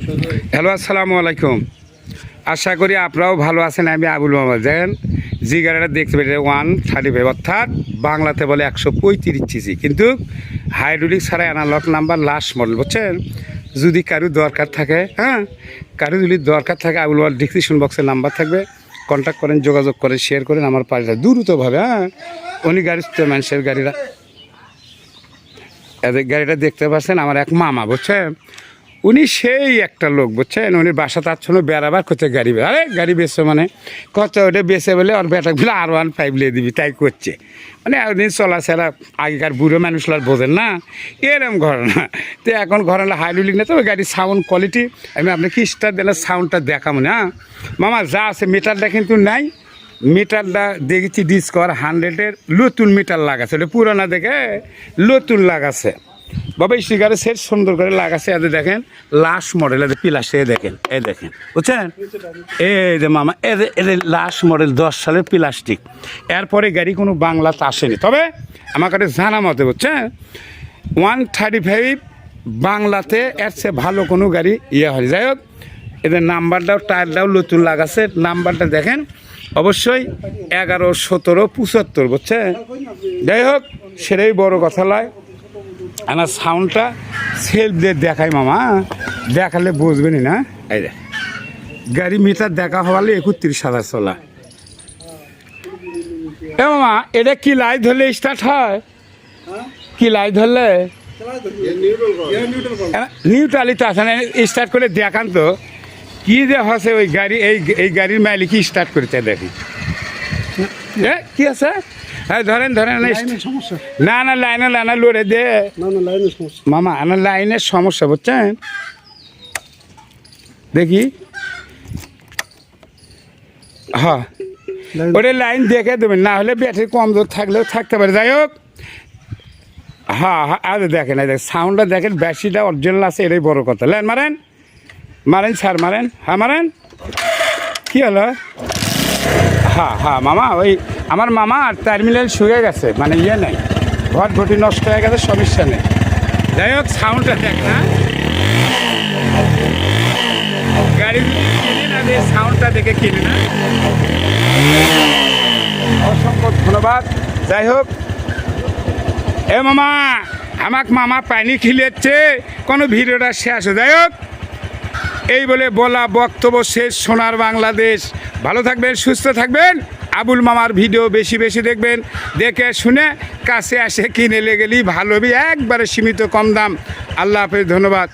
Hello, আসসালামু আলাইকুম। আশা করি আপনারাও ভালো আছেন, আমি আবুল মোহাম্মদ দেখেন জি গাড়িটা দেখতে পেরে ওয়ান থার্টি ফাইভ, অর্থাৎ বাংলাতে বলে একশো পঁয়ত্রিশ সিসি। কিন্তু হাইড্রোলিক ছাড়া অ্যানালগ নাম্বার লাস্ট মডেল বুঝছেন? যদি কারও দরকার থাকে হ্যাঁ? কারও যদি দরকার থাকে, আবুল মোহাম্মদ ডিসক্রিপশন বক্সের নাম্বার থাকবে। কন্ট্যাক্ট করেন, যোগাযোগ করেন শেয়ার করেন আমার পাশে দ্রুতভাবে হ্যাঁ? উনি গাড়ি মানুষের গাড়িরা এদের গাড়িটা দেখতে পাচ্ছেন, আমার এক মামা, বুঝছেন? উনি সেই একটা লোক, বুঝছেন? উনি বাসা তার জন্য বেড়াবার করতে গাড়ি আরে, গাড়ি বেচছে মানে? কত ওটা বেচে বলে ওর বেটা বলে আর ওয়ান ফাইভ লিয়ে দিবি, তাই করছে। মানে উনি চলাচলা আগেকার বুড়ো মানুষরা বোঝেন না। এরম ঘটনা। তো এখন ঘটনা হাইড্রোলিক না তো গাড়ির সাউন্ড কোয়ালিটি আমি আপনাকে স্টার দিলে সাউন্ডটা দেখাবো না হ্যাঁ? মামা, যা আছে মিটারটা কিন্তু নাই। মিটারটা দেখেছি ডিসকভার হান্ড্রেডের নতুন মিটার লাগাছে, ওটা পুরোনো দেখে নতুন লাগাছে। বাবা, এই সিগারে সেট সুন্দর করে লাগাছে এদের দেখেন লাস্ট মডেল এদের পিলাসে দেখেন এ দেখেন, বুঝছেন? এই যে মামা এদের এদের লাস্ট মডেল দশ সালের প্লাস্টিক এরপরে গাড়ি কোনো বাংলাতে আসেনি। তবে আমার কাছে জানা মতে, বুঝছেন? ওয়ান থার্টি ফাইভ বাংলাতে এর চেয়ে ভালো কোনো গাড়ি ইয়ে হয় যাই হোক, এদের নাম্বারটাও, টায়ারটাও নতুন লাগাছে। নাম্বারটা দেখেন, অবশ্যই এগারো, সতেরো, পঁচাত্তর, বুঝছেন? যাই হোক, সেটাই বড় কথা লয়। আমার সাউন্ডটা সেলফ দিয়ে দেখাই মামা। দেখালে বুঝবেনি না। এই দেখ। গাড়ি মিটার দেখা হওয়ালে একত্রিশ হাজার চলা। এ মামা এটা কি লাইট ধরলে স্টার্ট হয়? কি লাইট ধরলে? নিউট্রালি তো আসে না স্টার্ট করে দেখান তো। কি যে হসে ওই গাড়ি এই এই গাড়ির মালিকই স্টার্ট করেছে দেখি। এ কি আছে? হ্যাঁ ধরেন ধরেন না, না লাইনে লাইনে লড়ে দে। না না লাইনের সমস্যা। মামা আমার লাইনের সমস্যা বুঝছেন? দেখি। হ্যাঁ লাইন ওটা লাইন দেখে দেবেন না হলে ব্যাটারি কম দূর থাকলেও থাকতে পারে। যাই হোক। হ্যাঁ হ্যাঁ আরে দেখেন এই দেখ সাউন্ডটা দেখেন ব্যাটারিটা অরিজিনাল আছে এটাই বড় কথা। লাইন মারেন। মারেন স্যার মারেন। হ্যাঁ মারেন। কী হলো? হ্যাঁ হ্যাঁ মামা, ওই আমার মামা টার্মিনাল শুয়ে গেছে মানে ইয়ে নেই। ঘর ঘটি নষ্ট হয়ে গেছে, সমস্যা নেই। যাই হোক সাউন্ডটা দেখ না গাড়ি না দিয়ে সাউন্ডটা দেখে কিনে না। অসংখ্য ধন্যবাদ। যাই হোক। এ মামা, আমাক মামা পানি খিলেচ্ছে কোনো ভিডিওটা শেষ হয়ে যাই হোক। এই বলে বলা বক্তব্য শেষ, সোনার বাংলাদেশ। ভালো থাকবেন, সুস্থ থাকবেন। আবুল মামার ভিডিও বেশি বেশি দেখবেন। দেখে শুনে কাছে আসে, কিনে লেগেলি ভালো, একবারে সীমিত কম দাম। আল্লাহ হাফেজ, ধন্যবাদ।